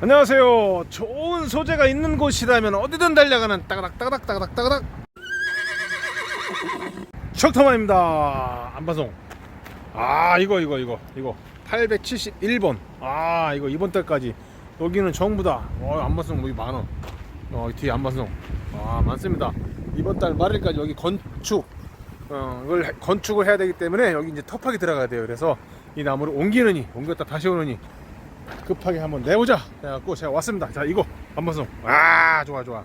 안녕하세요. 좋은 소재가 있는 곳이라면 어디든 달려가는 따가닥 따가닥 따가닥 따가닥 척터만입니다. 안바송. 아 이거 이거 이거 이거 871번. 아 이거 이번 달까지 여기는 전부 다. 어 안바송 여기 많어. 어 뒤에 안바송. 아 많습니다. 이번 달 말일까지 여기 건축. 어 해- 건축을 해야 되기 때문에 여기 이제 터프하게 들어가야 돼요. 그래서 이 나무를 옮기느니 옮겼다 다시 오느니 급하게 한번 내보자. 그래갖고 제가 왔습니다. 자 이거 한번송. 아 좋아 좋아.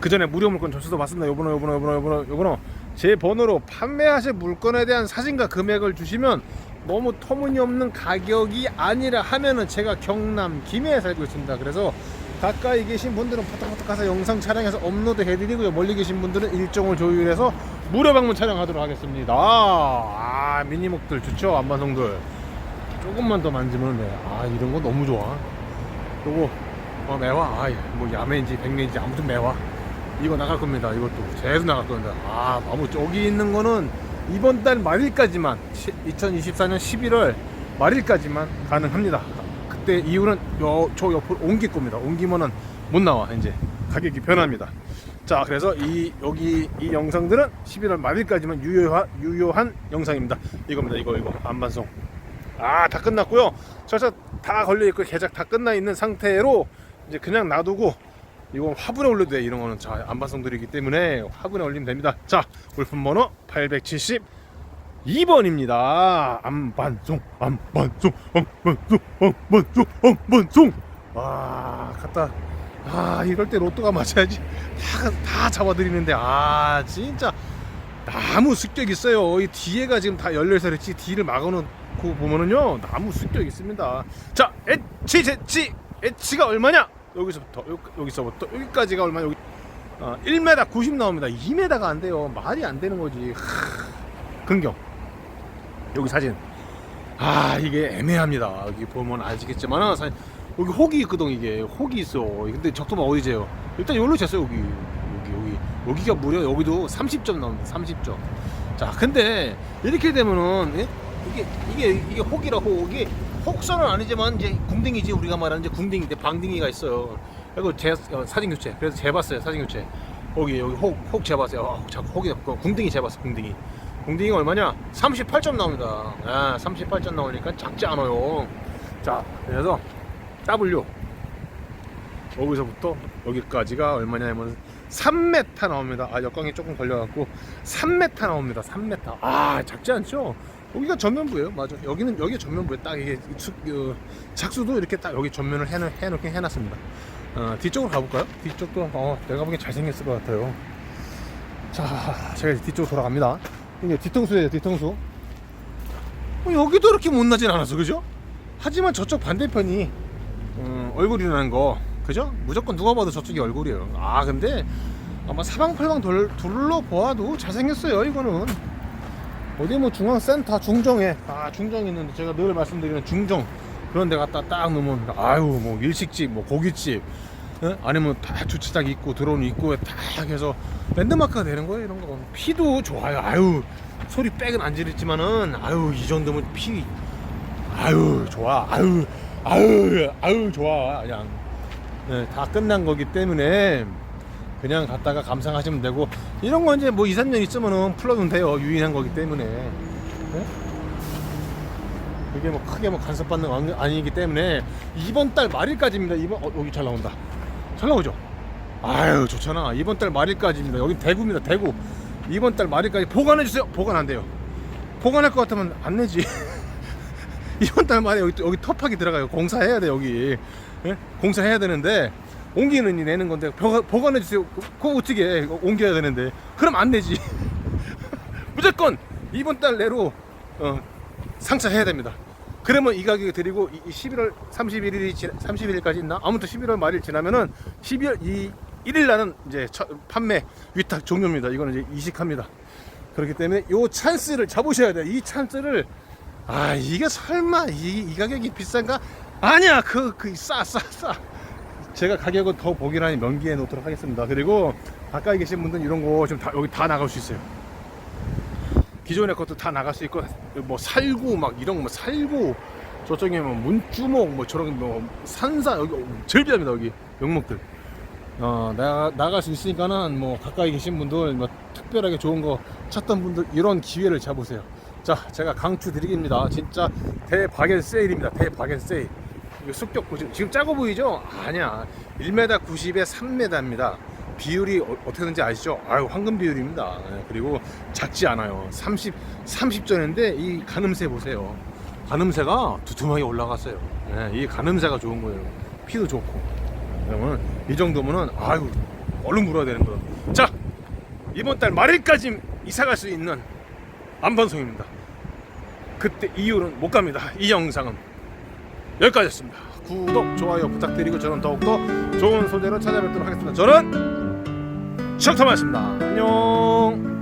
그 전에 무료 물건 접수도 받습니다. 요번호 요번호 요번호 요번호 요번호 제 번호로 판매하실 물건에 대한 사진과 금액을 주시면 너무 터무니없는 가격이 아니라 하면은 제가 경남 김해에 살고 있습니다. 그래서 가까이 계신 분들은 파닥파닥 가서 영상 촬영해서 업로드 해드리고요. 멀리 계신 분들은 일정을 조율해서 무료 방문 촬영하도록 하겠습니다. 아 미니목들 좋죠 안반송들. 조금만 더 만지면 돼. 아 이런 거 너무 좋아. 요거 어, 매화. 아, 뭐 야매인지 백매인지 아무튼 매화. 이거 나갈 겁니다. 이것도 계속 나갈 겁니다. 아 너무 저기 있는 거는 이번 달 말일까지만 2024년 11월 말일까지만 가능합니다. 그때 이후는 요, 저 옆으로 옮길 겁니다. 옮기면은 못 나와 이제 가격이 변합니다. 자 그래서 이 여기 이 영상들은 11월 말일까지만 유효한 유효한 영상입니다. 이겁니다. 이거 이거 안반송. 아 다 끝났고요. 저저 다 걸려 있고 개작 다 끝나 있는 상태로 이제 그냥 놔두고 이건 화분에 올려도 돼 이런 거는 자 안반송들이기 때문에 화분에 올리면 됩니다. 자 물품 번호 872번입니다. 안반송 안반송 안반송 안반송 안반송 아 갔다 아 이럴 때 로또가 맞아야지 다, 다 잡아드리는데 아 진짜 나무 습격 있어요. 이 뒤에가 지금 다 열려서 그렇지 뒤를 막아놓 고 보면은요 나무 습격 있습니다. 자 엣지 제치 엣지가 얼마냐? 여기서부터 여, 여기서부터 여기까지가 얼마? 여기 어, 1m 90 나옵니다. 2m가 안 돼요. 말이 안 되는 거지. 하, 긍경 여기 사진. 아 이게 애매합니다. 여기 보면 아시겠지만 사 여기 혹이 있거든 이게 혹이 있어. 근데 적도가 어디 재요? 일단 여기로 쟀어요 여기 여기 여기 여기가 무려 여기도 30점 나옵니다. 30점. 자 근데 이렇게 되면은 예? 이게 이게 이게 혹이라 혹 이게 혹선은 아니지만 이제 궁딩이지 우리가 말하는 이제 궁딩인데 방딩이가 있어요. 그리고 제 어, 사진 교체. 그래서 재봤어요 사진 교체. 여기 여기 혹 혹 재봤어요. 어, 자 혹이 그 궁딩이 재봤어 궁딩이. 궁딩이 얼마냐? 38점 나옵니다. 아, 38점 나오니까 작지 않아요. 자, 그래서 W 여기서부터 여기까지가 얼마냐면 3m 나옵니다. 아, 역광이 조금 걸려갖고 3m 나옵니다. 3m. 아, 작지 않죠? 여기가 전면부예요. 맞아. 여기는 여기 전면부에 딱 이게 숙, 어, 작수도 이렇게 딱 여기 전면을 해놓, 해놓긴 해놨습니다. 어, 뒤쪽으로 가볼까요? 뒤쪽도 어, 내가 보기엔 잘생겼을 것 같아요. 자, 제가 뒤쪽으로 돌아갑니다. 이게 뒤통수예요, 뒤통수. 어, 여기도 이렇게 못나진 않았어, 그죠? 하지만 저쪽 반대편이 음, 얼굴이라는 거, 그죠? 무조건 누가 봐도 저쪽이 얼굴이에요. 아, 근데 아마 사방팔방 돌, 둘러보아도 잘생겼어요, 이거는. 어디 뭐 중앙센터 중정에, 아, 중정 있는데 제가 늘 말씀드리는 중정. 그런 데 갔다 딱 놓으면, 아유, 뭐 일식집, 뭐 고깃집, 예? 아니면 다 주차장 있고 들어오는 입구에 딱 해서 랜드마크가 되는 거예요 이런 거. 피도 좋아요. 아유 소리 빽은 안 지르지만은 아유 이 정도면 피. 아유 좋아. 아유 아유 아유 좋아. 그냥. 예, 다 끝난 거기 때문에 그냥 갔다가 감상하시면 되고 이런 거 이제 뭐 2, 3년 있으면은 풀어도 돼요. 유인한 거기 때문에. 예? 그게 뭐 크게 뭐 간섭받는 거 아니기 때문에 이번 달 말일까지입니다. 이번 어, 여기 잘 나온다. 잘 나오죠? 아유 좋잖아. 이번 달 말일까지입니다. 여기 대구입니다. 대구. 이번 달 말일까지 보관해 주세요. 보관 안 돼요. 보관할 것 같으면 안 내지. 이번 달 말에 여기, 여기 터프하게 들어가요. 공사해야 돼 여기. 예? 공사해야 되는데 옮기는 이 내는 건데 보- 보관해 주세요 그- 그거 어떻게 해? 옮겨야 되는데 그럼 안 내지 무조건 이번 달 내로 어, 상차해야 됩니다 그러면 이 가격에 드리고 이 11월 31일이 31일까지 있나? 아무튼 11월 말일 지나면은 12월 이 1일 날은 이제 첫 판매 위탁 종료입니다. 이거는 이제 이식합니다. 그렇기 때문에 요 찬스를 잡으셔야 돼요. 이 찬스를 아 이게 설마 이, 이 가격이 비싼가? 아니야 그 그 싸 싸 싸. 제가 가격을 더 보기라니 명기해 놓도록 하겠습니다. 그리고 가까이 계신 분들은 이런 거 지금 다 여기 다 나갈 수 있어요. 기존의 것도 다 나갈 수 있고 뭐 살구 막 이런 거 뭐 살구 저쪽에 뭐 문주목 뭐 저런 뭐 산사 여기 제일 비쌉니다 여기 명목들. 어 나가 나갈 수 있으니까는 뭐 가까이 계신 분들 뭐 특별하게 좋은 거 찾던 분들 이런 기회를 잡으세요. 자 제가 강추 드리겠습니다. 진짜 대박의 세일입니다. 대박의 세일. 이거 습격 보시면 지금 작아 보이죠? 아니야. 1m 90에 3m입니다. 비율이 어, 떻게 되는지 아시죠? 아유 황금 비율입니다. 예, 그리고 작지 않아요. 30 30전인데 이 가늠새 보세요. 가늠새가 두툼하게 올라갔어요. 예, 이 가늠새가 좋은 거예요. 피도 좋고. 그러면 이 정도면은 아유 얼른 물어야 되는 거. 자 이번 달 말일까지 이사 갈 수 있는 안반송입니다. 그때 이유는 못 갑니다. 이 영상은 여기까지였습니다. 구독, 좋아요 부탁드리고 저는 더욱더 좋은 소재로 찾아뵙도록 하겠습니다. 저는 셔터마였습니다. 안녕.